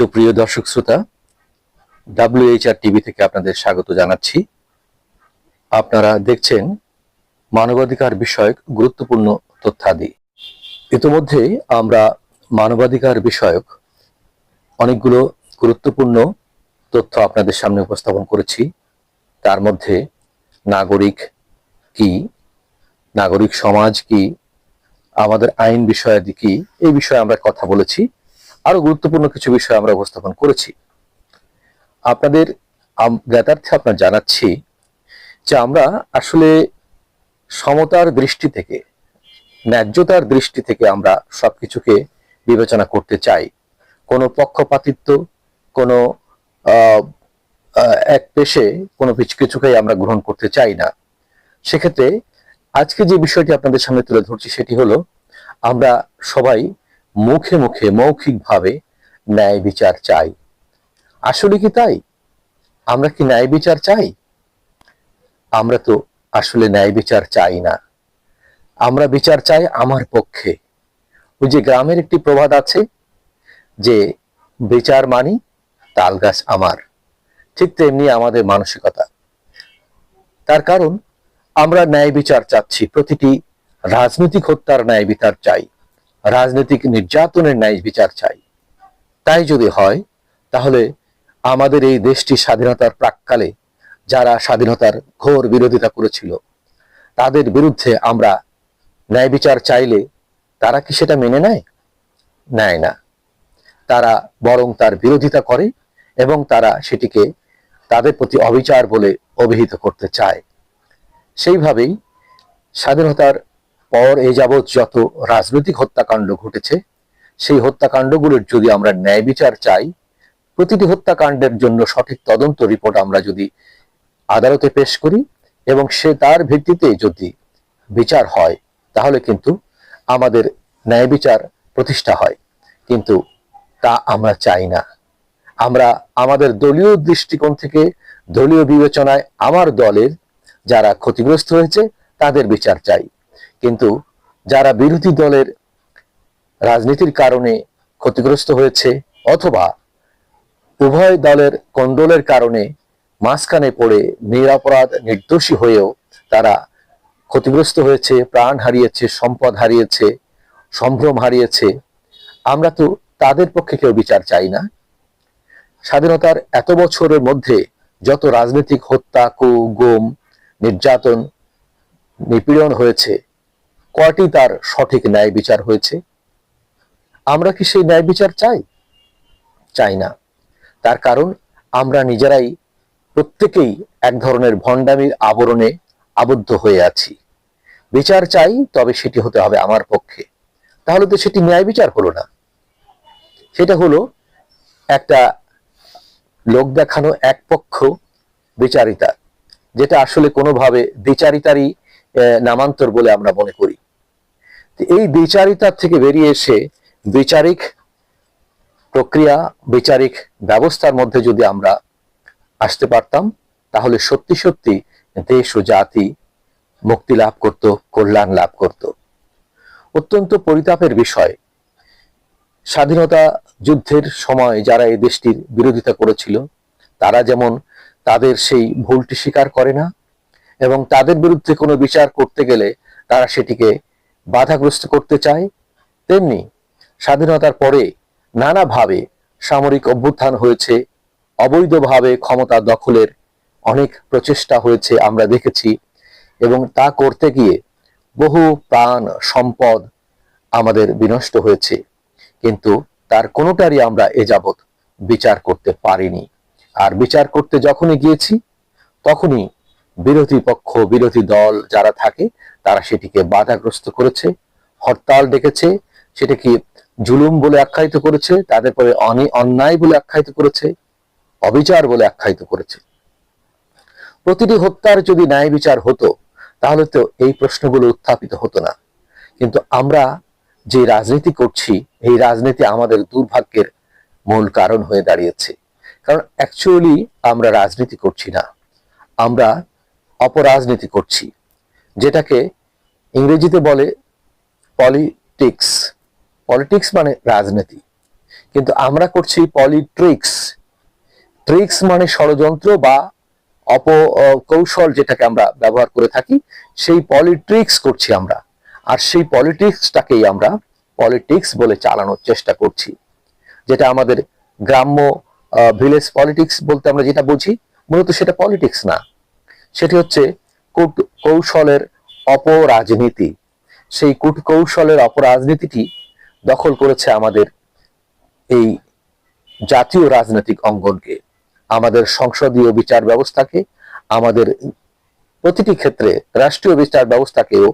সুপ্রিয় দর্শক শ্রোতা ডাব্লিউএইচআর টিভি থেকে আপনাদের স্বাগত জানাচ্ছি। আপনারা দেখছেন মানবাধিকার বিষয়ক গুরুত্বপূর্ণ তথ্যাদি। ইতিমধ্যে আমরা মানবাধিকার বিষয়ক অনেকগুলো গুরুত্বপূর্ণ তথ্য আপনাদের সামনে উপস্থাপন করেছি। তার মধ্যে নাগরিক কি, নাগরিক সমাজ কি, আমাদের আইন বিষয়াদি কি, এই বিষয়ে আমরা কথা বলেছি। আরও গুরুত্বপূর্ণ কিছু বিষয় আমরা উপস্থাপন করেছি। আপনাদের জ্ঞাতার্থে আপনার জানাচ্ছি যে আমরা আসলে সমতার দৃষ্টি থেকে, ন্যায্যতার দৃষ্টি থেকে আমরা সবকিছুকে বিবেচনা করতে চাই। কোনো পক্ষপাতিত্ব, কোনো এক পেশে কোনো কিছু, কিছুকেই আমরা গ্রহণ করতে চাই না। সেক্ষেত্রে আজকে যে বিষয়টি আপনাদের সামনে তুলে ধরছি সেটি হলো, আমরা সবাই মুখে মুখে মৌখিকভাবে ন্যায় বিচার চাই। আসলে কি তাই? আমরা কি ন্যায় বিচার চাই? আমরা তো আসলে ন্যায় বিচার চাই না। আমরা বিচার চাই আমার পক্ষে। ওই যে গ্রামের একটি প্রবাদ আছে যে, বিচার মানি, তাল গাছ আমার। ঠিক তেমনি আমাদের মানসিকতা। তার কারণ, আমরা ন্যায় বিচার চাচ্ছি। প্রতিটি রাজনৈতিক হত্যার ন্যায় বিচার চাই। রাজনৈতিক নির্যাতনের ন্যায় বিচার চাই। তাই যদি হয়, তাহলে আমাদের এই দেশটি স্বাধীনতার প্রাককালে, যারা স্বাধীনতার ঘোর বিরোধিতা করেছিল, তাদের বিরুদ্ধে আমরা ন্যায় বিচার চাইলে তারা কি সেটা মেনে নেয়? নেয় না। তারা বরং তার বিরোধিতা করে এবং তারা সেটিকে তাদের প্রতি অবিচার বলে অভিহিত করতে চায়। সেইভাবেই স্বাধীনতার পর এই যাবৎ যত রাজনৈতিক হত্যাকাণ্ড ঘটেছে, সেই হত্যাকাণ্ডগুলোর যদি আমরা ন্যায় বিচার চাই, প্রতিটি হত্যাকাণ্ডের জন্য সঠিক তদন্ত রিপোর্ট আমরা যদি আদালতে পেশ করি এবং সে তার ভিত্তিতে যদি বিচার হয়, তাহলে কিন্তু আমাদের ন্যায় বিচার প্রতিষ্ঠা হয়। কিন্তু তা আমরা চাই না। আমরা আমাদের দলীয় দৃষ্টিকোণ থেকে দলীয় বিবেচনায় আমার দলের যারা ক্ষতিগ্রস্ত হয়েছে, তাদের বিচার চাই। কিন্তু যারা বিরোধী দলের রাজনীতির কারণে ক্ষতিগ্রস্ত হয়েছে অথবা উভয় দলের কোন্দলের কারণে মাঝখানে পড়ে নিরাপরাধ নির্দোষী হয়েও তারা ক্ষতিগ্রস্ত হয়েছে, প্রাণ হারিয়েছে, সম্পদ হারিয়েছে, সম্ভ্রম হারিয়েছে। আমরা তো তাদের পক্ষে কেউ বিচার চাই না। স্বাধীনতার এত বছরের মধ্যে যত রাজনৈতিক হত্যা কু গুম নির্যাতন, নিপীড়ন হয়েছে কয়টি তার সঠিক ন্যায় বিচার হয়েছে? আমরা কি সেই ন্যায় বিচার চাই? চাই না। তার কারণ, আমরা নিজেরাই প্রত্যেকেই এক ধরনের ভণ্ডামির আবরণে আবদ্ধ হয়ে আছি। বিচার চাই, তবে সেটি হতে হবে আমার পক্ষে। তাহলে তো সেটি ন্যায় বিচার হলো না। সেটা হলো, একটা লোক দেখানো এক পক্ষ বিচারিতা, যেটা আসলে কোনোভাবে বিচারিতারই নামান্তর বলে আমরা মনে করি। এই বিচারিতার থেকে বেরিয়ে এসে বিচারিক প্রক্রিয়া, বিচারিক ব্যবস্থার মধ্যে যদি আমরা আসতে পারতাম, তাহলে সত্যি সত্যি দেশ ও জাতি মুক্তি লাভ করত, কল্যাণ লাভ করত। অত্যন্ত পরিতাপের বিষয়। স্বাধীনতা যুদ্ধের সময় যারা এই দেশটির বিরোধিতা করেছিল, তারা যেমন তাদের সেই ভুলটি স্বীকার করে না, এবং তাদের বিরুদ্ধে কোনো বিচার করতে গেলে তারা সেটিকে বাধাগ্রস্ত করতে চায়, তেমনি স্বাধীনতার পরে নানাভাবে সামরিক অভ্যুত্থান হয়েছে, অবৈধভাবে ক্ষমতা দখলের অনেক প্রচেষ্টা হয়েছে আমরা দেখেছি, এবং তা করতে গিয়ে বহু প্রাণ সম্পদ আমাদের বিনষ্ট হয়েছে, কিন্তু তার কোনোটারই আমরা এ যাবৎ বিচার করতে পারিনি। আর বিচার করতে যখনই গিয়েছি, তখনই বিরোধী পক্ষ, বিরোধী দল যারা থাকে, তারা সেটিকে বাধাগ্রস্ত করেছে, হরতাল ডেকেছে, সেটাকে জুলুম বলে আখ্যায়িত করেছে, তাদের পরে অনি- অন্যায় বলে আখ্যায়িত করেছে, অবিচার বলে আখ্যায়িত করেছে। প্রতিটি হত্যার যদি ন্যায় বিচার হতো, তাহলে তো এই প্রশ্নগুলো উত্থাপিত হতো না। কিন্তু আমরা যে রাজনীতি করছি, এই রাজনীতি আমাদের দুর্ভাগ্যের মূল কারণ হয়ে দাঁড়িয়েছে। কারণ অ্যাকচুয়ালি আমরা রাজনীতি করছি না। আমরা অপরাজনীতি করছি, যেটাকে ইংরেজিতে বলে পলিটিক্স পলিটিক্স মানে রাজনীতি। কিন্তু আমরা করছি পলিট্রিক্স ট্রিক্স মানে ষড়যন্ত্র বা অপ কৌশল যেটাকে আমরা ব্যবহার করে থাকি, সেই পলিট্রিক্স করছি আমরা। আর সেই পলিটিক্সটাকেই আমরা পলিটিক্স বলে চালানোর চেষ্টা করছি। যেটা আমাদের গ্রাম্য ভিলেজ পলিটিক্স বলতে আমরা যেটা বুঝি, মূলত সেটা পলিটিক্স না। সেটি হচ্ছে কূট কৌশলের অপরাজনীতি। সেই কূট কৌশলের অপরাজনীতিটি দখল করেছে আমাদের এই জাতীয় রাজনৈতিক অঙ্গনকে, আমাদের সংসদীয় বিচার ব্যবস্থাকে, আমাদের প্রতিটি ক্ষেত্রে রাষ্ট্রীয় বিচার ব্যবস্থাকেও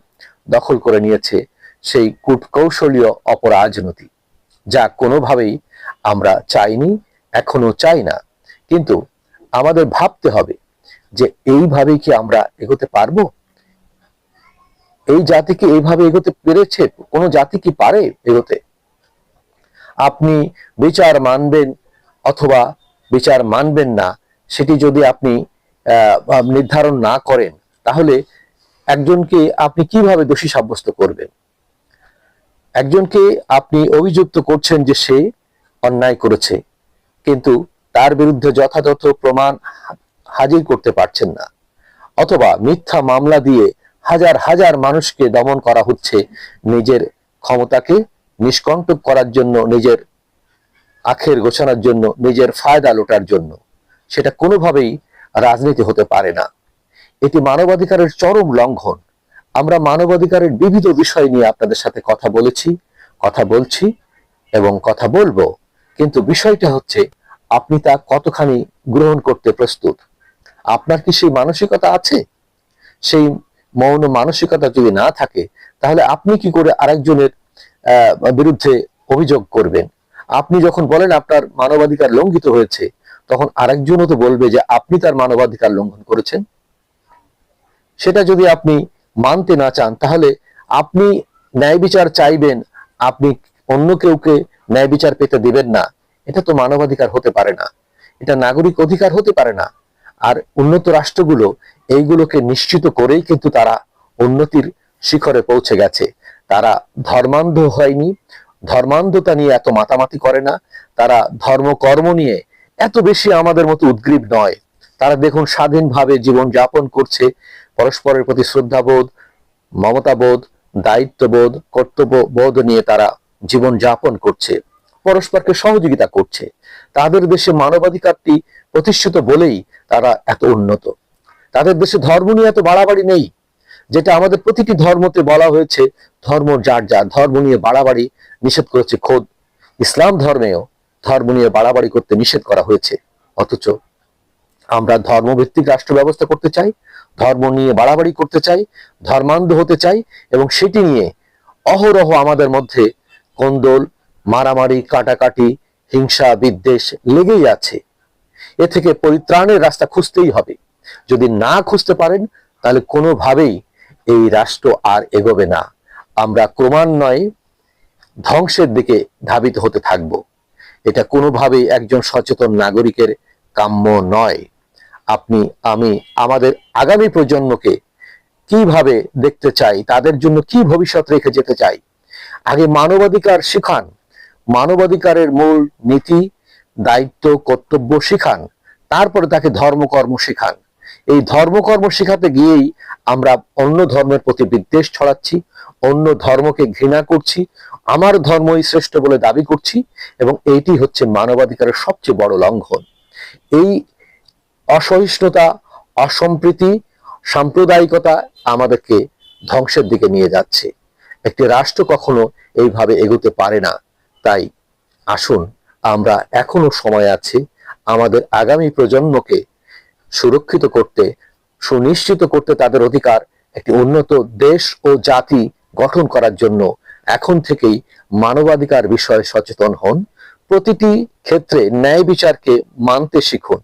দখল করে নিয়েছে সেই কূটকৌশলীয় অপরাজনীতি, যা কোনোভাবেই আমরা চাইনি, এখনও চাই না। কিন্তু আমাদের ভাবতে হবে যে এইভাবেই কি আমরা এগোতে পারব? এই জাতি কি এইভাবে এগোতে পেরেছে? কোনো জাতি কি পারে এগোতে? আপনি বিচার মানবেন অথবা বিচার মানবেন না, সেটি যদি আপনি নির্ধারণ না করেন, তাহলে একজনকে আপনি কীভাবে দোষী সাব্যস্ত করবেন? একজনকে আপনি অভিযুক্ত করছেন যে সে অন্যায় করেছে, কিন্তু তার বিরুদ্ধে যথাযথ প্রমাণ হাজির করতে পারছেন না। অথবা মিথ্যা মামলা দিয়ে হাজার হাজার মানুষকে দমন করা হচ্ছে নিজের ক্ষমতাকে নিষ্কণ্টক করার জন্য, নিজের আখের গোছানোর জন্য, নিজের ফায়দা লোটার জন্য। সেটা কোনোভাবেই রাজনীতি হতে পারে না। এটি মানবাধিকারের চরম লঙ্ঘন। আমরা মানবাধিকারের বিবিধ বিষয় নিয়ে আপনাদের সাথে কথা বলেছি, কথা বলছি এবং কথা বলব। কিন্তু বিষয়টা হচ্ছে, আপনি তা কতখানি গ্রহণ করতে প্রস্তুত? আপনার কি সেই মানসিকতা আছে? সেই মৌন মানসিকতা যদি না থাকে, তাহলে আপনি কি করে আরেকজনের বিরুদ্ধে অভিযোগ করবেন? আপনি যখন বলেন আপনার মানবাধিকার লঙ্ঘিত হয়েছে, তখন আরেকজনও তো বলবে যে আপনি তার মানবাধিকার লঙ্ঘন করেছেন। সেটা যদি আপনি মানতে না চান, তাহলে আপনি ন্যায় বিচার চাইবেন, আপনি অন্য কেউকে ন্যায় বিচার পেতে দিবেন না। এটা তো মানবাধিকার হতে পারে না। এটা নাগরিক অধিকার হতে পারে না। আর উন্নত রাষ্ট্রগুলো এইগুলোকে নিশ্চিত করেই কিন্তু তারা উন্নতির শিখরে পৌঁছে গেছে। তারা ধর্মান্ধ হয়নি, ধর্মান্ধতা নিয়ে এত মাতামাতি করে না, তারা ধর্ম কর্ম নিয়ে এত বেশি আমাদের মতো উদ্গ্রীব নয়। তারা দেখুন স্বাধীনভাবে জীবন যাপন করছে, পরস্পরের প্রতি শ্রদ্ধাবোধ, মমতাবোধ, দায়িত্ববোধ, কর্তব্যবোধ নিয়ে তারা জীবন যাপন করছে। পরস্পরকে সহযোগিতা করছে। তাদের দেশে মানবাধিকারটি প্রতিষ্ঠিত বলেই তারা এত উন্নত। তাদের দেশে ধর্ম নিয়ে এত বাড়াবাড়ি নেই, যেটা আমাদের প্রতিটি ধর্মতে বলা হয়েছে, ধর্ম যার যা ধর্ম নিয়ে বাড়াবাড়ি নিষেধ করেছে খোদ। ইসলাম ধর্মেও ধর্ম নিয়ে বাড়াবাড়ি করতে নিষেধ করা হয়েছে। অথচ আমরা ধর্মভিত্তিক রাষ্ট্র ব্যবস্থা করতে চাই, ধর্ম নিয়ে বাড়াবাড়ি করতে চাই, ধর্মান্ধ হতে চাই এবং সেটি নিয়ে অহরহ আমাদের মধ্যে কোন্দল মারামারি, কাটাকাটি, হিংসা, বিদ্বেষ লেগেই আছে। এ থেকে পরিত্রাণের রাস্তা খুঁজতেই হবে। যদি না খুঁজতে পারেন, তাহলে কোনোভাবেই এই রাষ্ট্র আর এগোবে না। আমরা ক্রমান্বয়ে ধ্বংসের দিকে ধাবিত হতে থাকব। এটা কোনোভাবেই একজন সচেতন নাগরিকের কাম্য নয়। আপনি, আমি, আমাদের আগামী প্রজন্মকে কীভাবে দেখতে চাই, তাদের জন্য কি ভবিষ্যৎ রেখে যেতে চাই? আগে মানবাধিকার শিখান মানবাধিকারের মূল নীতি, দায়িত্ব, কর্তব্য শিখান। তারপরে তাকে ধর্মকর্ম শিখান। এই ধর্মকর্ম শেখাতে গিয়েই আমরা অন্য ধর্মের প্রতি বিদ্বেষ ছড়াচ্ছি, অন্য ধর্মকে ঘৃণা করছি, আমার ধর্মই শ্রেষ্ঠ বলে দাবি করছি এবং এইটি হচ্ছে মানবাধিকারের সবচেয়ে বড় লঙ্ঘন। এই অসহিষ্ণুতা, অসম্প্রীতি, সাম্প্রদায়িকতা আমাদেরকে ধ্বংসের দিকে নিয়ে যাচ্ছে। একটি রাষ্ট্র কখনো এইভাবে এগোতে পারে না। তাই আসুন আমরা এখনও সময় আছে আমাদের আগামী প্রজন্মকে সুরক্ষিত করতে, সুনিশ্চিত করতে তাদের অধিকার একটি উন্নত দেশ ও জাতি গঠন করার জন্য এখন থেকেই মানবাধিকার বিষয়ে সচেতন হন। প্রতিটি ক্ষেত্রে ন্যায় বিচারকে মানতে শিখুন।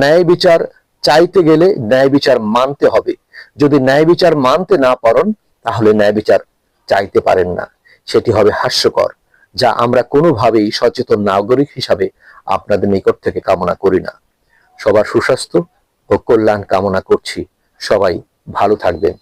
ন্যায় বিচার চাইতে গেলে ন্যায় বিচার মানতে হবে। যদি ন্যায় বিচার মানতে না পারেন, তাহলে ন্যায় বিচার চাইতে পারেন না। সেটি হবে হাস্যকর। যা আমরা কোনোভাবেই সচেতন নাগরিক হিসাবে আপনাদের নিকট থেকে কামনা করি না। সবার সুস্বাস্থ্য ও কল্যাণ কামনা করছি। সবাই ভালো থাকবেন।